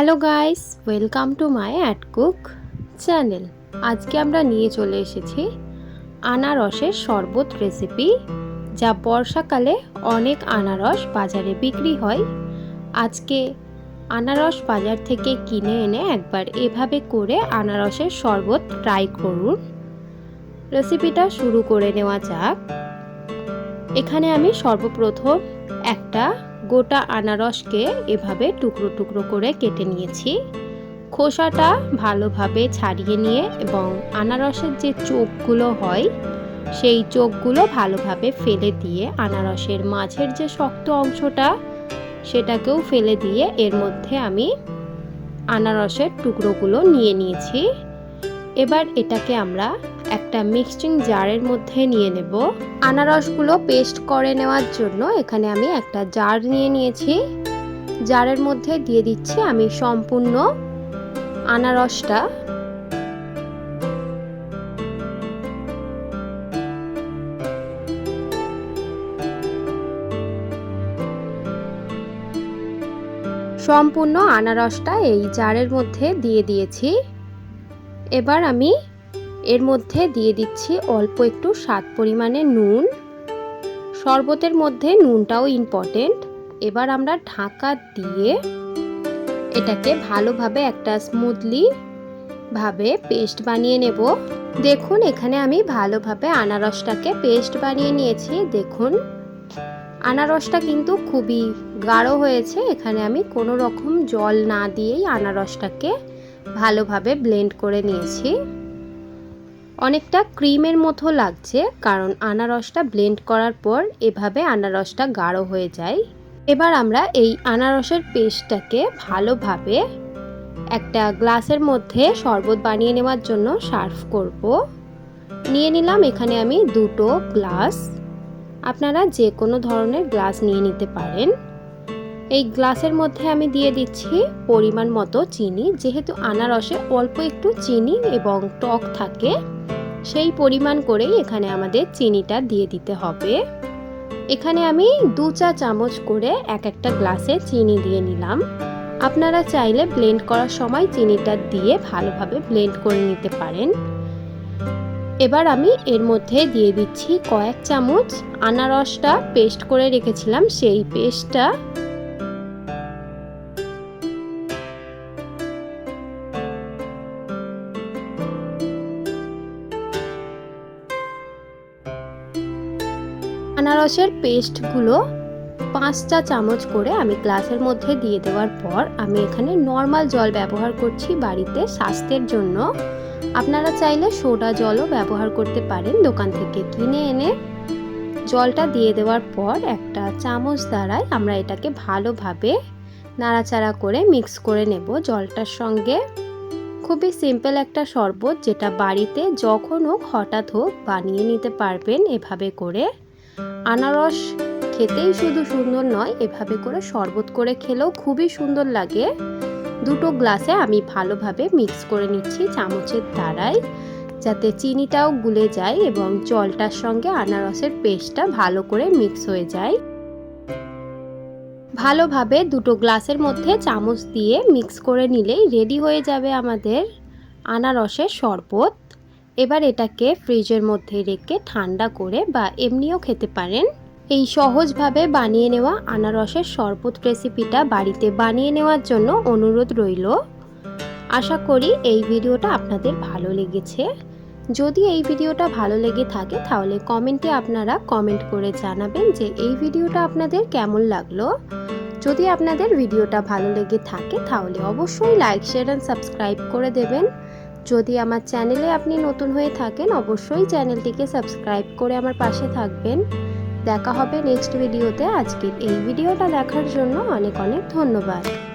Hello guys, welcome to my at cook channel. আজকে আমরা নিয়ে চলে এসেছি আনারসের শরবত রেসিপি, যা বর্ষাকালে অনেক আনারস বাজারে বিক্রি হয়। আজকে আনারস বাজার থেকে কিনে এনে একবার এভাবে করে আনারসের শরবত ট্রাই করুন। রেসিপিটা শুরু করে নেওয়া যাক। এখানে আমি সর্বপ্রথম একটা গোটা আনারসকে এভাবে টুকরো টুকরো করে কেটে নিয়েছি। খোসাটা ভালোভাবে ছাড়িয়ে নিয়ে এবং আনারসের যে চোখগুলো হয়, সেই চোখগুলো ভালোভাবে ফেলে দিয়ে আনারসের মাঝের যে শক্ত অংশটা, সেটাকেও ফেলে দিয়ে এর মধ্যে আমি আনারসের টুকরোগুলো নিয়ে নিয়েছি। এবার এটাকে আমরা একটা মিক্সিং জারের মধ্যে নিয়ে নেব। আনারসগুলো পেস্ট করে নেওয়ার জন্য এখানে আমি একটা জার নিয়ে নিয়েছি। জারের মধ্যে দিয়ে দিচ্ছি আমি সম্পূর্ণ আনারসটা। সম্পূর্ণ আনারসটা এই জারের মধ্যে দিয়ে দিয়েছি। এবার আমি এর মধ্যে দিয়ে দিচ্ছি অল্প একটু স্বাদ পরিমাণে নুন। শরবতের মধ্যে নুনটাও ইম্পর্টেন্ট এবার আমরা ঢাকা দিয়ে এটাকে ভালোভাবে একটা স্মুথলি ভাবে পেস্ট বানিয়ে নেব। দেখুন, এখানে আমি ভালোভাবে আনারসটাকে পেস্ট বানিয়ে নিয়েছি। দেখুন, আনারসটা কিন্তু খুবই গাঢ় হয়েছে। এখানে আমি কোনো রকম জল না দিয়েই আনারসটাকে ভালোভাবে ব্লেন্ড করে নিয়েছি। অনেকটা ক্রিমের মতো লাগছে, কারণ আনারসটা ব্লেন্ড করার পর এভাবে আনারসটা গাঢ় হয়ে যায়। এবার আমরা এই আনারসের পেস্টটাকে ভালোভাবে একটা গ্লাসের মধ্যে শরবত বানিয়ে নেওয়ার জন্য সার্ভ করব। নিয়ে নিলাম এখানে আমি দুটো গ্লাস। আপনারা যে কোনো ধরনের গ্লাস নিয়ে নিতে পারেন। এই গ্লাসের মধ্যে আমি দিয়ে দিচ্ছি পরিমাণ মতো চিনি, যেহেতু আনারসে অল্প একটু চিনি এবং টক থাকে, সেই পরিমাণ করেই এখানে আমাদের চিনিটা দিয়ে দিতে হবে। এখানে আমি দু চা চামচ করে এক একটা গ্লাসে চিনি দিয়ে নিলাম। আপনারা চাইলে ব্লেন্ড করার সময় চিনিটা দিয়ে ভালোভাবে ব্লেন্ড করে নিতে পারেন। এবার আমি এর মধ্যে দিয়ে দিচ্ছি কয়েক চামচ আনারসটা পেস্ট করে রেখেছিলাম, সেই পেস্টটা আনারসের পেস্টগুলো পাঁচটা চামচ করে আমি গ্লাসের মধ্যে দিয়ে দেওয়ার পর আমি এখানে নর্মাল জল ব্যবহার করছি বাড়িতে স্বাস্থ্যের জন্য। আপনারা চাইলে সোডা জলও ব্যবহার করতে পারেন দোকান থেকে কিনে এনে। জলটা দিয়ে দেওয়ার পর একটা চামচ দ্বারাই আমরা এটাকে ভালোভাবে নাড়াচাড়া করে মিক্স করে নেব জলটার সঙ্গে। খুবই সিম্পল একটা শরবত যেটা বাড়িতে যখন হোক হঠাৎ হোক বানিয়ে নিতে পারবেন এভাবে করে। আনারস খেতেই শুধু সুন্দর নয়, এভাবে করে শরবত করে খেলেও খুবই সুন্দর লাগে। দুটো গ্লাসে আমি ভালোভাবে মিক্স করে নিচ্ছি চামচের দ্বারাই, যাতে চিনিটাও গুলে যায় এবং জলটার সঙ্গে আনারসের পেস্টটা ভালো করে মিক্স হয়ে যায়। ভালোভাবে দুটো গ্লাসের মধ্যে চামচ দিয়ে মিক্স করে নিলেই রেডি হয়ে যাবে আমাদের আনারসের শরবত। এবার এটাকে ফ্রিজের মধ্যে রেখে ঠান্ডা করে বা এমনিও খেতে পারেন। এই সহজভাবে বানিয়ে নেওয়া আনারসের শরবত রেসিপিটা বাড়িতে বানিয়ে নেওয়ার জন্য অনুরোধ রইল। আশা করি এই ভিডিওটা আপনাদের ভালো লেগেছে। যদি এই ভিডিওটা ভালো লেগে থাকে, তাহলে কমেন্টে আপনারা কমেন্ট করে জানাবেন যে এই ভিডিওটা আপনাদের কেমন লাগল। যদি আপনাদের ভিডিওটা ভালো লেগে থাকে, তাহলে অবশ্যই লাইক, শেয়ার অ্যান্ড সাবস্ক্রাইব করে দেবেন। যদি আমার চ্যানেলে আপনি নতুন হয়ে থাকেন, অবশ্যই চ্যানেলটিকে সাবস্ক্রাইব করে আমার পাশে থাকবেন। দেখা হবে নেক্সট ভিডিওতে। আজকের এই ভিডিওটা দেখার জন্য অনেক অনেক ধন্যবাদ।